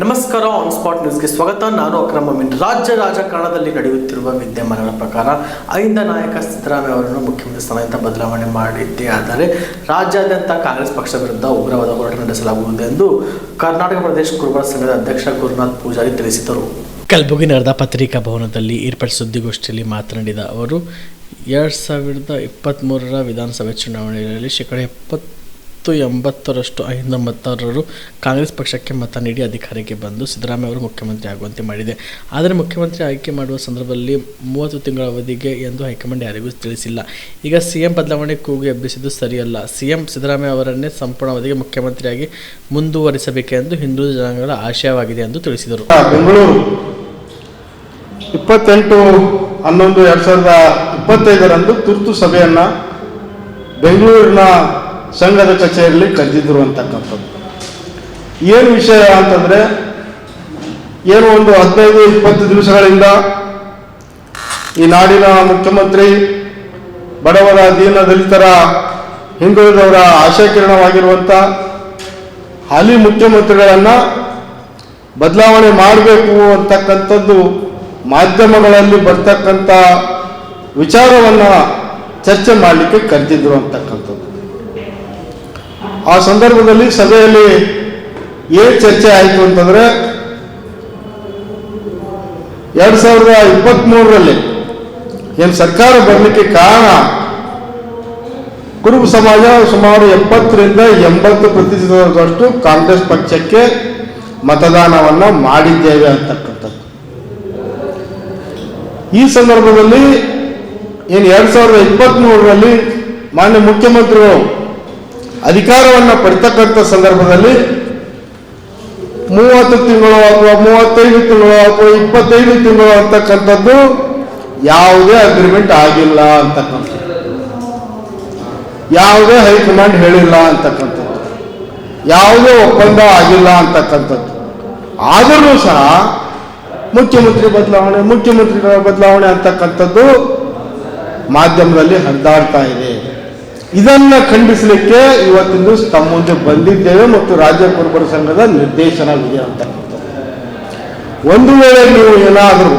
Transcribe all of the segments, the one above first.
ನಮಸ್ಕಾರ on spot ನ್ಯೂಸ್ಗೆ ಸ್ವಾಗತ. ನಾನು ಅಕ್ರಮ ಮಿನ್. ರಾಜ್ಯ ರಾಜಕಾರಣದಲ್ಲಿ ನಡೆಯುತ್ತಿರುವ ವಿದ್ಯಮಾನಗಳ ಪ್ರಕಾರ ಐಂದ ನಾಯಕ ಸಿದ್ದರಾಮಯ್ಯ ಅವರನ್ನು ಮುಖ್ಯಮಂತ್ರಿ ಸ್ಥಾನದಿಂದ ಬದಲಾವಣೆ ಮಾಡಿದ್ದೇ ಆದರೆ ರಾಜ್ಯಾದ್ಯಂತ ಕಾಂಗ್ರೆಸ್ ಪಕ್ಷ ವಿರುದ್ಧ ಉಗ್ರವಾದ ಹೋರಾಟ ನಡೆಸಲಾಗುವುದು ಎಂದು ಕರ್ನಾಟಕ ಪ್ರದೇಶ ಕುರುಬರ ಸಂಘದ ಅಧ್ಯಕ್ಷ ಗುರುನಾಥ್ ಪೂಜಾರಿ ತಿಳಿಸಿದರು. ಕಲಬುರಗಿ ನಡೆದ ಪತ್ರಿಕಾ ಭವನದಲ್ಲಿ ಏರ್ಪಡಿಸಿದ ಸುದ್ದಿಗೋಷ್ಠಿಯಲ್ಲಿ ಮಾತನಾಡಿದ ಅವರು, ಎರಡು ಸಾವಿರದ ಇಪ್ಪತ್ತ್ಮೂರರ ವಿಧಾನಸಭೆ ಚುನಾವಣೆಯಲ್ಲಿ ಶೇಕಡ ಎಪ್ಪತ್ತು ಎಂಬತ್ತರಷ್ಟು ಐನೂರ ಮತದಾರರು ಕಾಂಗ್ರೆಸ್ ಪಕ್ಷಕ್ಕೆ ಮತ ನೀಡಿ ಅಧಿಕಾರಕ್ಕೆ ಬಂದು ಸಿದ್ದರಾಮಯ್ಯ ಅವರು ಮುಖ್ಯಮಂತ್ರಿ ಆಗುವಂತೆ ಮಾಡಿದೆ. ಆದರೆ ಮುಖ್ಯಮಂತ್ರಿ ಆಯ್ಕೆ ಮಾಡುವ ಸಂದರ್ಭದಲ್ಲಿ ಮೂವತ್ತು ತಿಂಗಳ ಅವಧಿಗೆ ಎಂದು ಹೈಕಮಾಂಡ್ ಯಾರಿಗೂ ತಿಳಿಸಿಲ್ಲ. ಈಗ ಸಿಎಂ ಬದಲಾವಣೆ ಕೂಗು ಎಬ್ಬಿಸಿದ್ದು ಸರಿಯಲ್ಲ. ಸಿಎಂ ಸಿದ್ದರಾಮಯ್ಯ ಅವರನ್ನೇ ಸಂಪೂರ್ಣ ಅವಧಿಗೆ ಮುಖ್ಯಮಂತ್ರಿಯಾಗಿ ಮುಂದುವರಿಸಬೇಕೆಂದು ಹಿಂದೂ ಜನಾಂಗಗಳ ಆಶಯವಾಗಿದೆ ಎಂದು ತಿಳಿಸಿದರು. ಬೆಂಗಳೂರು ಇಪ್ಪತ್ತೆಂಟು ಹನ್ನೊಂದು ಎರಡು ಸಾವಿರದ ಇಪ್ಪತ್ತೈದರಂದು ತುರ್ತು ಸಭೆಯನ್ನು ಬೆಂಗಳೂರಿನ ಸಂಘದ ಕಚೇರಿಯಲ್ಲಿ ಕರೆದಿದ್ರು ಅಂತಕ್ಕಂಥದ್ದು. ಏನು ವಿಷಯ ಅಂತಂದರೆ, ಏನು ಒಂದು ಹದಿನೈದು, ಇಪ್ಪತ್ತು ದಿವಸಗಳಿಂದ ಈ ನಾಡಿನ ಮುಖ್ಯಮಂತ್ರಿ ಬಡವರ ದೀನ ದಲಿತರ ಹಿಂದುಳಿದವರ ಆಶಾಕಿರಣವಾಗಿರುವಂಥ ಹಾಲಿ ಮುಖ್ಯಮಂತ್ರಿಗಳನ್ನು ಬದಲಾವಣೆ ಮಾಡಬೇಕು ಅಂತಕ್ಕಂಥದ್ದು ಮಾಧ್ಯಮಗಳಲ್ಲಿ ಬರ್ತಕ್ಕಂಥ ವಿಚಾರವನ್ನು ಚರ್ಚೆ ಮಾಡಲಿಕ್ಕೆ ಕರೆದಿದ್ರು ಅಂತಕ್ಕಂಥದ್ದು. ಆ ಸಂದರ್ಭದಲ್ಲಿ ಸಭೆಯಲ್ಲಿ ಏನು ಚರ್ಚೆ ಆಯಿತು ಅಂತಂದ್ರೆ ಎರಡು ಸಾವಿರದ ಇಪ್ಪತ್ತ್ಮೂರರಲ್ಲಿ ಏನು ಸರ್ಕಾರ ಬರಲಿಕ್ಕೆ ಕಾರಣ, ಕುರುಬ ಸಮಾಜ ಸುಮಾರು ಎಪ್ಪತ್ತರಿಂದ ಎಂಬತ್ತು ಪ್ರತಿಶತದಷ್ಟು ಕಾಂಗ್ರೆಸ್ ಪಕ್ಷಕ್ಕೆ ಮತದಾನವನ್ನು ಮಾಡಿದ್ದೇವೆ ಅಂತಕ್ಕಂಥದ್ದು. ಈ ಸಂದರ್ಭದಲ್ಲಿ ಏನು ಎರಡು ಸಾವಿರದ ಇಪ್ಪತ್ತ್ಮೂರರಲ್ಲಿ ಮಾನ್ಯ ಮುಖ್ಯಮಂತ್ರಿಗಳು ಅಧಿಕಾರವನ್ನು ಪಡಿತಕ್ಕಂಥ ಸಂದರ್ಭದಲ್ಲಿ ಮೂವತ್ತು ತಿಂಗಳು ಅಥವಾ ಮೂವತ್ತೈದು ತಿಂಗಳು ಅಥವಾ ಇಪ್ಪತ್ತೈದು ತಿಂಗಳು ಅಂತಕ್ಕಂಥದ್ದು ಯಾವುದೇ ಅಗ್ರಿಮೆಂಟ್ ಆಗಿಲ್ಲ ಅಂತಕ್ಕಂಥದ್ದು. ಯಾವುದೇ ಹೈಕಮಾಂಡ್ ಹೇಳಿಲ್ಲ ಅಂತಕ್ಕಂಥದ್ದು. ಯಾವುದೇ ಒಪ್ಪಂದ ಆಗಿಲ್ಲ ಅಂತಕ್ಕಂಥದ್ದು. ಆದರೂ ಸಹ ಮುಖ್ಯಮಂತ್ರಿ ಬದಲಾವಣೆ, ಮುಖ್ಯಮಂತ್ರಿಗಳ ಬದಲಾವಣೆ ಅಂತಕ್ಕಂಥದ್ದು ಮಾಧ್ಯಮದಲ್ಲಿ ಹರಿದಾಡ್ತಾ ಇದೆ. ಇದನ್ನ ಖಂಡಿಸಲಿಕ್ಕೆ ಇವತ್ತಿನ ತಮ್ಮ ಮುಂದೆ ಬಂದಿದ್ದೇವೆ ಮತ್ತು ರಾಜ್ಯ ಕುರುಬರ ಸಂಘದ ನಿರ್ದೇಶನವಿದೆ ಅಂತ ಒಂದು ವೇಳೆ ನೀವು ಏನಾದರೂ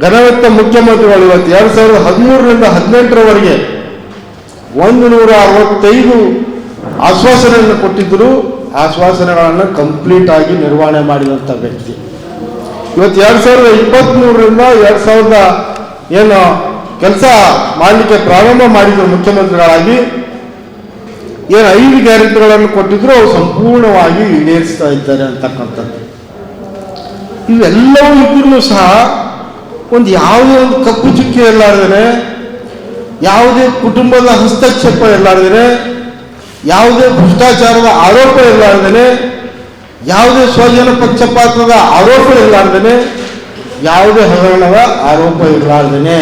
ಘನವೆತ್ತ ಮುಖ್ಯಮಂತ್ರಿಗಳು ಇವತ್ತು ಎರಡು ಸಾವಿರದ ಹದಿಮೂರರಿಂದ ಹದಿನೆಂಟರವರೆಗೆ ಒಂದು ನೂರ ಅರವತ್ತೈದು ಆಶ್ವಾಸನೆಯನ್ನು ಕೊಟ್ಟಿದ್ದರು ಆಶ್ವಾಸನೆಗಳನ್ನು ಕಂಪ್ಲೀಟ್ ಆಗಿ ನಿರ್ವಹಣೆ ಮಾಡಿದಂಥ ವ್ಯಕ್ತಿ. ಇವತ್ತು ಎರಡು ಸಾವಿರದ ಇಪ್ಪತ್ತ್ಮೂರರಿಂದ ಎರಡು ಸಾವಿರದ ಏನು ಕೆಲಸ ಮಾಡಲಿಕ್ಕೆ ಪ್ರಾರಂಭ ಮಾಡಿದ್ರು ಮುಖ್ಯಮಂತ್ರಿಗಳಾಗಿ, ಏನು ಐದು ಗ್ಯಾರಂಟಿಗಳನ್ನು ಕೊಟ್ಟಿದ್ರು ಅವು ಸಂಪೂರ್ಣವಾಗಿ ಈಡೇರಿಸ್ತಾ ಇದ್ದಾರೆ ಅಂತಕ್ಕಂಥದ್ದು. ಇವೆಲ್ಲವೂ ಇದ್ರೂ ಸಹ ಒಂದು ಯಾವುದೇ ಒಂದು ಕಪ್ಪು ಚುಕ್ಕಿ ಇರಲಾರ್ದೇನೆ ಯಾವುದೇ ಕುಟುಂಬದ ಹಸ್ತಕ್ಷೇಪ ಇರಲಾರ್ದೇನೆ ಯಾವುದೇ ಭ್ರಷ್ಟಾಚಾರದ ಆರೋಪ ಇರಲಾರ್ದೇನೆ ಯಾವುದೇ ಸ್ವಜನ ಪಕ್ಷಪಾತದ ಆರೋಪ ಇರಲಾರ್ದೇನೆ ಯಾವುದೇ ಹಗರಣದ ಆರೋಪ ಇರಲಾರ್ದೇನೆ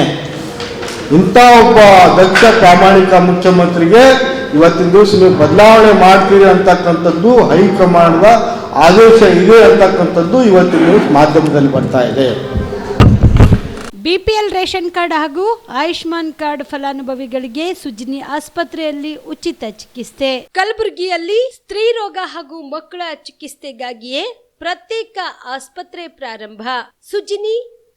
ಇಂಥ ಒಬ್ಬ ದಕ್ಷ ಪ್ರಾಮಾಣಿಕ ಮುಖ್ಯಮಂತ್ರಿಗೆ ಇವತ್ತಿನ ದಿವಸ ನೀವು ಬದಲಾವಣೆ ಮಾಡ್ತೀರಿ ಅಂತಕ್ಕಂಥದ್ದು ಹೈಕಮಾಂಡ್ದ ಆದೇಶ ಇದೆ ಅಂತಕ್ಕಂಥದ್ದು ಇವತ್ತಿನ ದಿವಸ ಮಾಧ್ಯಮದಲ್ಲಿ ಬರ್ತಾ ಇದೆ. ಬಿಪಿಎಲ್ ರೇಷನ್ ಕಾರ್ಡ್ ಹಾಗೂ ಆಯುಷ್ಮಾನ್ ಕಾರ್ಡ್ ಫಲಾನುಭವಿಗಳಿಗೆ ಸುಜಿನಿ ಆಸ್ಪತ್ರೆಯಲ್ಲಿ ಉಚಿತ ಚಿಕಿತ್ಸೆ. ಕಲಬುರಗಿಯಲ್ಲಿ ಸ್ತ್ರೀ ರೋಗ ಹಾಗೂ ಮಕ್ಕಳ ಚಿಕಿತ್ಸೆಗಾಗಿಯೇ ಪ್ರತ್ಯೇಕ ಆಸ್ಪತ್ರೆ ಪ್ರಾರಂಭ. ಸುಜಿನಿ